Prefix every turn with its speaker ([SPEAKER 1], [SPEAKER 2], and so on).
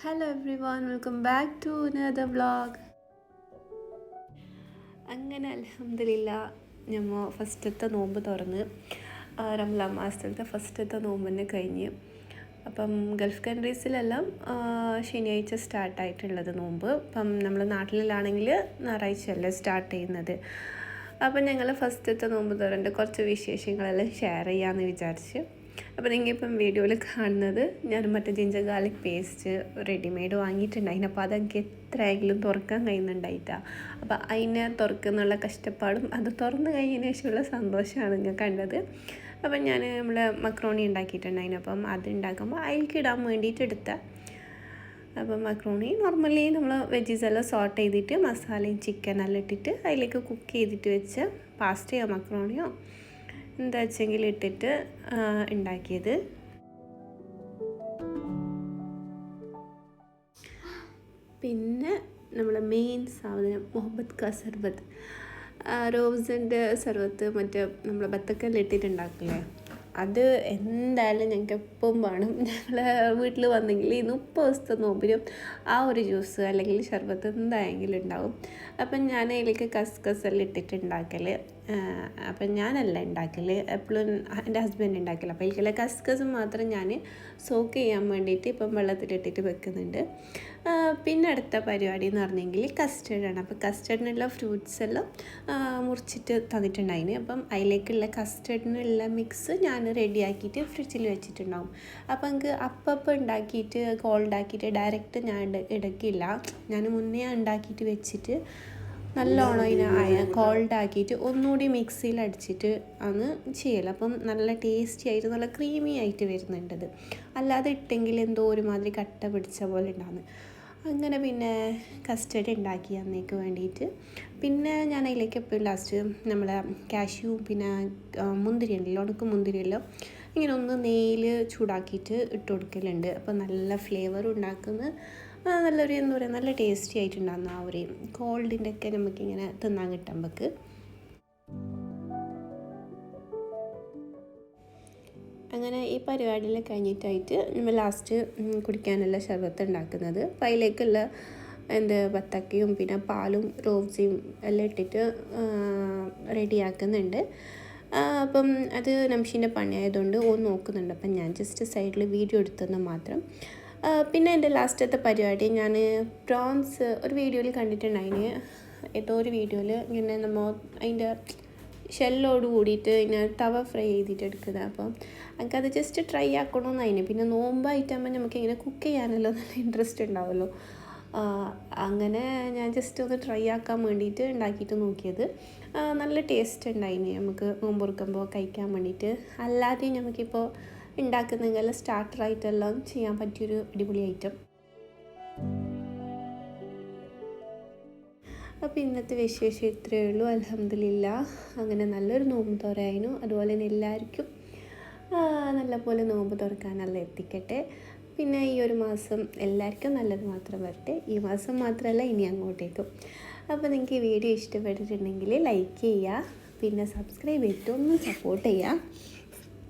[SPEAKER 1] Hello everyone welcome back to another vlog അങ്ങനെ അലഹമില്ല ഞമ്മ ഫസ്റ്റത്തെ നോമ്പ് തുറന്ന് റംലാ മാസത്തിലത്തെ ഫസ്റ്റത്തെ നോമ്പ് തന്നെ കഴിഞ്ഞ് അപ്പം ഗൾഫ് കൺട്രീസിലെല്ലാം ശനിയാഴ്ച സ്റ്റാർട്ടായിട്ടുള്ളത് നോമ്പ്. അപ്പം നമ്മൾ നാട്ടിലാണെങ്കിൽ ഞായറാഴ്ചയല്ലേ സ്റ്റാർട്ട് ചെയ്യുന്നത്. അപ്പം ഞങ്ങൾ ഫസ്റ്റത്തെ നോമ്പ് തുറന്നിട്ട് കുറച്ച് വിശേഷങ്ങളെല്ലാം ഷെയർ ചെയ്യാമെന്ന് വിചാരിച്ച് അപ്പോൾ നിങ്ങളിപ്പം വീഡിയോയിൽ കാണുന്നത് ഞാൻ മറ്റേ ജിഞ്ചർ ഗാർലിക് പേസ്റ്റ് റെഡിമെയ്ഡ് വാങ്ങിയിട്ടുണ്ടായിന് അപ്പോൾ അതെനിക്ക് എത്രയെങ്കിലും തുറക്കാൻ കഴിയുന്നുണ്ടായിട്ടാ. അപ്പോൾ അതിനെ തുറക്കുന്നുള്ള കഷ്ടപ്പാടും അത് തുറന്ന് കഴിഞ്ഞതിന് ശേഷമുള്ള സന്തോഷമാണ് ഞാൻ കണ്ടത്. അപ്പം ഞാൻ നമ്മൾ മക്രോണി ഉണ്ടാക്കിയിട്ടുണ്ടായിരുന്നു. അപ്പം അത് ഉണ്ടാക്കുമ്പോൾ അതിലേക്ക് ഇടാൻ വേണ്ടിയിട്ട് എടുത്ത അപ്പം മക്രോണി നോർമലി നമ്മൾ വെജീസ് എല്ലാം സോട്ട് ചെയ്തിട്ട് മസാലയും ചിക്കനെല്ലാം ഇട്ടിട്ട് അതിലേക്ക് കുക്ക് ചെയ്തിട്ട് വെച്ച പാസ്റ്റയോ മക്രോണിയോ എന്താ വെച്ചെങ്കിൽ ഇട്ടിട്ട് ഉണ്ടാക്കിയത് പിന്നെ നമ്മളെ മെയിൻ സാധനം മുഹമ്മദ് ക സർബത്ത്. റോസിന്റെ സർബത്ത് മറ്റേ നമ്മളെ ബത്തക്കെല്ലാം ഇട്ടിട്ടുണ്ടാക്കില്ലേ? അത് എന്തായാലും ഞങ്ങൾക്ക് എപ്പം വേണം. ഞങ്ങൾ വീട്ടിൽ വന്നെങ്കിൽ ഈ മുപ്പത് ദിവസത്തെ നോമ്പിനും ആ ഒരു ജ്യൂസ് അല്ലെങ്കിൽ ഷർബത്ത് എന്തായെങ്കിലും ഉണ്ടാവും. അപ്പം ഞാൻ അതിലേക്ക് കസ് എല്ലാം ഇട്ടിട്ടുണ്ടാക്കൽ അപ്പം ഞാനല്ല ഉണ്ടാക്കൽ എപ്പോഴും എന്റെ ഹസ്ബൻഡ് ഉണ്ടാക്കൽ അപ്പോൾ ഇതിലെ കസ്കസ് മാത്രം ഞാൻ സോക്ക് ചെയ്യാൻ വേണ്ടിയിട്ട് ഇപ്പം വെള്ളത്തിലിട്ടിട്ട് വെക്കുന്നുണ്ട്. പിന്നെ അടുത്ത പരിപാടി എന്ന് പറഞ്ഞെങ്കിൽ കസ്റ്റേർഡാണ് അപ്പോൾ കസ്റ്റേർഡിനുള്ള ഫ്രൂട്ട്സ് എല്ലാം മുറിച്ചിട്ട് തന്നിട്ടുണ്ടായിന്. അപ്പം അതിലേക്കുള്ള കസ്റ്റേർഡിനുള്ള മിക്സ് ഞാൻ റെഡിയാക്കിയിട്ട് ഫ്രിഡ്ജിൽ വെച്ചിട്ടുണ്ടാവും. അപ്പം എനിക്ക് അപ്പം ഉണ്ടാക്കിയിട്ട് കോൾഡ് ആക്കിയിട്ട് ഡയറക്റ്റ് ഞാൻ എടുക്കില്ല ഞാൻ മുന്നേ ഉണ്ടാക്കിയിട്ട് വെച്ചിട്ട് നല്ലോണം അതിനെ കോൾഡ് ആക്കിയിട്ട് ഒന്നുകൂടി മിക്സിയിൽ അടിച്ചിട്ട് ആണ് ചെയ്യൽ അപ്പം നല്ല ടേസ്റ്റി ആയിട്ട് നല്ല ക്രീമി ആയിട്ട് വരുന്നുണ്ടത് അല്ലാതെ ഇട്ടെങ്കിൽ എന്തോ ഒരുമാതിരി കട്ട പിടിച്ച പോലെ ഉണ്ടാകുന്നു അങ്ങനെ പിന്നെ കസ്റ്റർഡ് ഉണ്ടാക്കി അന്നേക്ക് വേണ്ടിയിട്ട് പിന്നെ ഞാൻ അതിലേക്ക് എപ്പോഴും ലാസ്റ്റ് നമ്മളെ കാഷ്യൂ പിന്നെ മുന്തിരി ഉണ്ടല്ലോ ഉണക്ക് മുന്തിരിയല്ലോ ഇങ്ങനെ ഒന്ന് നെയ്യിൽ ചൂടാക്കിയിട്ട് ഇട്ട് കൊടുക്കലുണ്ട്. അപ്പോൾ നല്ല ഫ്ലേവർ ഉണ്ടാക്കുന്ന. ആ, നല്ലൊരു എന്താ പറയുക നല്ല ടേസ്റ്റി ആയിട്ടുണ്ടാകുന്ന ആ ഒരു കോൾഡിന്റെ ഒക്കെ നമുക്കിങ്ങനെ തിന്നാൻ നമുക്ക്. അങ്ങനെ ഈ പരിപാടിയിൽ കഴിഞ്ഞിട്ടായിട്ട് നമ്മൾ ലാസ്റ്റ് കുടിക്കാനുള്ള ശർബത്ത് ഉണ്ടാക്കുന്നത്. അപ്പോൾ അതിലേക്കുള്ള എന്ത് ബത്തക്കയും പിന്നെ പാലും റോസിയും എല്ലാം ഇട്ടിട്ട് റെഡിയാക്കുന്നുണ്ട്. അപ്പം അത് നംഷീന്റെ പണിയായതുകൊണ്ട് ഓ നോക്കുന്നുണ്ട്. അപ്പം ഞാൻ ജസ്റ്റ് സൈഡിൽ വീഡിയോ എടുത്തെന്ന് മാത്രം. പിന്നെ എന്റെ ലാസ്റ്റത്തെ പരിപാടി ഞാൻ പ്രോൺസ് ഒരു വീഡിയോയിൽ കണ്ടിട്ടുണ്ടായിന്. ഏതോ ഒരു വീഡിയോയിൽ ഇങ്ങനെ നമ്മൾ അതിന്റെ ഷെല്ലോട് കൂടിയിട്ട് ഇങ്ങനെ തവ ഫ്രൈ ചെയ്തിട്ട് എടുക്കുന്നത്. അപ്പം എനിക്കത് ജസ്റ്റ് ട്രൈ ആക്കണമെന്ന് അതിന് പിന്നെ നോമ്പായിട്ടാകുമ്പോൾ നമുക്ക് ഇങ്ങനെ കുക്ക് ചെയ്യാനല്ലോ നല്ല ഇൻട്രസ്റ്റ് ഉണ്ടാവുമല്ലോ. അങ്ങനെ ഞാൻ ജസ്റ്റ് ഒന്ന് ട്രൈ ആക്കാൻ വേണ്ടിയിട്ട് ഉണ്ടാക്കിയിട്ട് നോക്കിയത്. നല്ല ടേസ്റ്റ് ഉണ്ടായിന്. നമുക്ക് നോമ്പുറക്കുമ്പോൾ കഴിക്കാൻ വേണ്ടിയിട്ട്. അല്ലാതെയും നമുക്കിപ്പോൾ ഉണ്ടാക്കുന്നെങ്കിൽ സ്റ്റാർട്ടറായിട്ടെല്ലാം ചെയ്യാൻ പറ്റിയൊരു അടിപൊളി ഐറ്റം അപ്പോൾ ഇന്നത്തെ വിശേഷം ഇത്രയേ ഉള്ളൂ. അലഹമില്ല അങ്ങനെ നല്ലൊരു നോമ്പ് തുറയായിരുന്നു. അതുപോലെ തന്നെ എല്ലാവർക്കും നല്ലപോലെ നോമ്പ് തുറക്കാനല്ല എത്തിക്കട്ടെ. പിന്നെ ഈ ഒരു മാസം എല്ലാവർക്കും നല്ലത് മാത്രം വരട്ടെ. ഈ മാസം മാത്രമല്ല ഇനി അങ്ങോട്ടേക്കും. അപ്പോൾ നിങ്ങൾക്ക് ഈ വീഡിയോ ഇഷ്ടപ്പെട്ടിട്ടുണ്ടെങ്കിൽ ലൈക്ക് ചെയ്യുക. പിന്നെ സബ്സ്ക്രൈബ് ചെയ്തിട്ടൊന്ന് സപ്പോർട്ട് ചെയ്യുക.